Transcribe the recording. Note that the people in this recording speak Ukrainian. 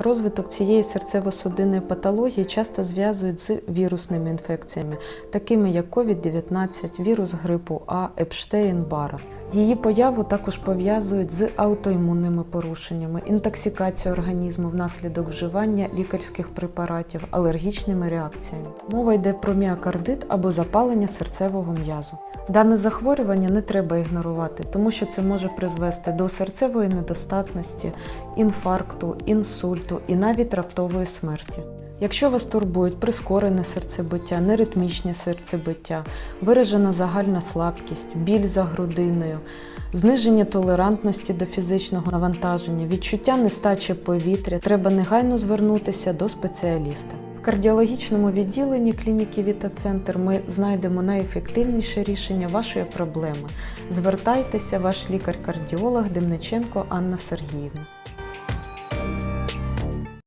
Розвиток цієї серцево-судинної патології часто зв'язують з вірусними інфекціями, такими як COVID-19, вірус грипу А, Епштейн-Бара. Її появу також пов'язують з аутоімунними порушеннями, інтоксикацією організму внаслідок вживання лікарських препаратів, алергічними реакціями. Мова йде про міокардит або запалення серцевого м'язу. Дане захворювання не треба ігнорувати, тому що це може призвести до серцевої недостатності, інфаркту, інсульту і навіть раптової смерті. Якщо вас турбують прискорене серцебиття, неритмічне серцебиття, виражена загальна слабкість, біль за грудиною, зниження толерантності до фізичного навантаження, відчуття нестачі повітря, треба негайно звернутися до спеціаліста. В кардіологічному відділенні клініки Віта-Центр ми знайдемо найефективніше рішення вашої проблеми. Звертайтеся, ваш лікар-кардіолог Демниченко Анна Сергіївна.